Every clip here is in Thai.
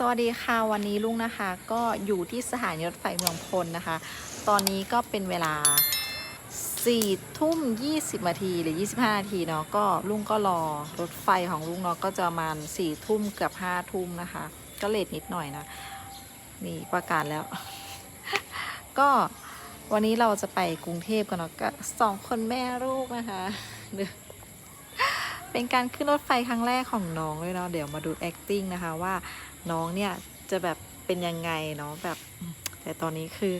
สวัสดีค่ะวันนี้ลุงนะคะ ก็อยู่ที่สถานีรถไฟเมืองพลนะคะ ตอนนี้ก็เป็นเวลา4ทุ่ม20นาทีหรือ 25 นาทีเนาะก็ลุงก็รอรถไฟของลุงเนาะก็จะประมาณ4ทุ่มเกือบ5ทุ่มนะคะ ก็เลทนิดหน่อยนะ นี่ประกาศแล้ว ก็วันนี้เราจะไปกรุงเทพกันเนาะก็สองคนแม่ลูกนะคะเดี๋ยว เป็นการขึ้นรถไฟครั้งแรกของน้องเลยเนาะเดี๋ยวมาดู acting นะคะว่าน้องเนี่ยจะแบบเป็นยังไงเนาะแบบ แต่ตอนนี้คือ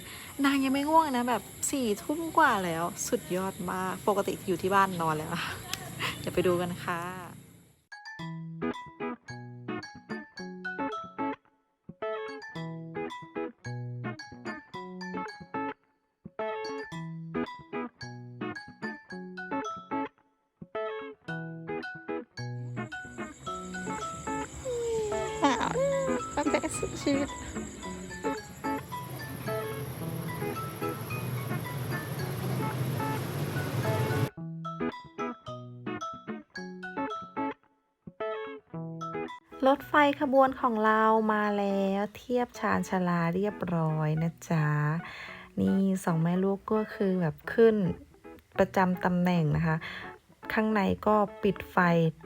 นางยังไม่ง่วงนะแบบสี่ทุ่มกว่าแล้วสุดยอดมาก ปกติอยู่ที่บ้านนอนแล้วเดี๋ยวไปดูกันค่ะ สุดชีวิตรถไฟขบวนของเรามาแล้วเทียบชานชาลาเรียบร้อยนะจ๊ะ นี่สองแม่ลูกก็คือแบบขึ้นประจำตำแหน่งนะคะ ข้างในก็ปิดไฟ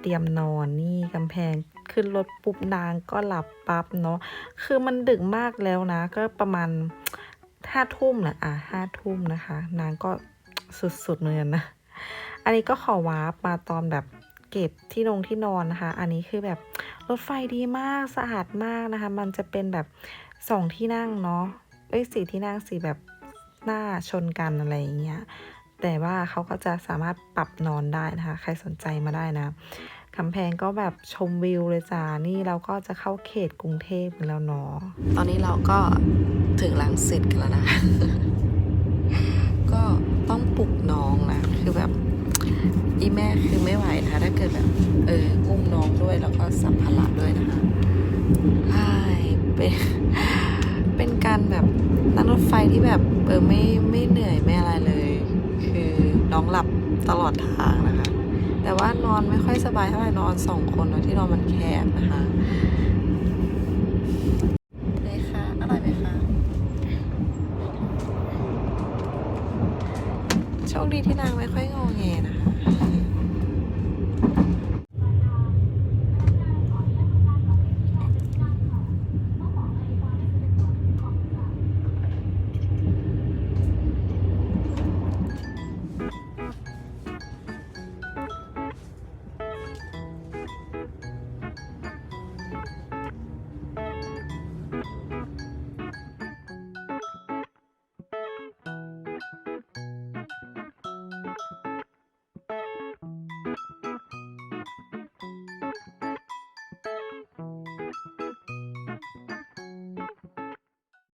เตรียมนอนนี่กำแพง ขึ้นรถปุ๊บนางก็หลับปั๊บเนาะคือมันดึกมากแล้วนะ ก็ประมาณห้าทุ่มแหละอะห้าทุ่มนะคะ นางก็สุดๆเหมือนกันนะ อันนี้ก็ขอวาร์ปมาตอนแบบเก็บที่นงที่นอนนะคะ อันนี้คือแบบรถไฟดีมากสะอาดมากนะคะ มันจะเป็นแบบสองที่นั่งเนาะเอ้ยสี่ที่นั่งสี่แบบหน้าชนกันอะไรอย่างเงี้ยแต่ว่าเขาก็จะสามารถปรับนอนได้นะคะ ใครสนใจมาได้นะ คำแพงก็แบบชมวิวเลยจ้า นี่เราก็จะเข้าเขตกรุงเทพกันแล้วเนาะ ตอนนี้เราก็ถึงลังสิตกันแล้วนะ ก็ต้องปลุกน้องนะ คือแบบอีแม่คือไม่ไหวนะคะถ้าเกิดแบบ เอออุ้มน้องด้วยแล้วก็สัมภาระด้วยนะคะใช่เป็นเป็นการแบบนั่งรถไฟที่แบบเออไม่ไม่เหนื่อยไม่อะไรเลย คือน้องหลับตลอดทางนะคะ แต่ว่านอนไม่ค่อยสบายเท่าไหร่นอนสองคนนะที่นอนมันแคบนะคะเลค่ะอร่อไหมคะโชคดีที่นางไม่ค่อยงอแงนะ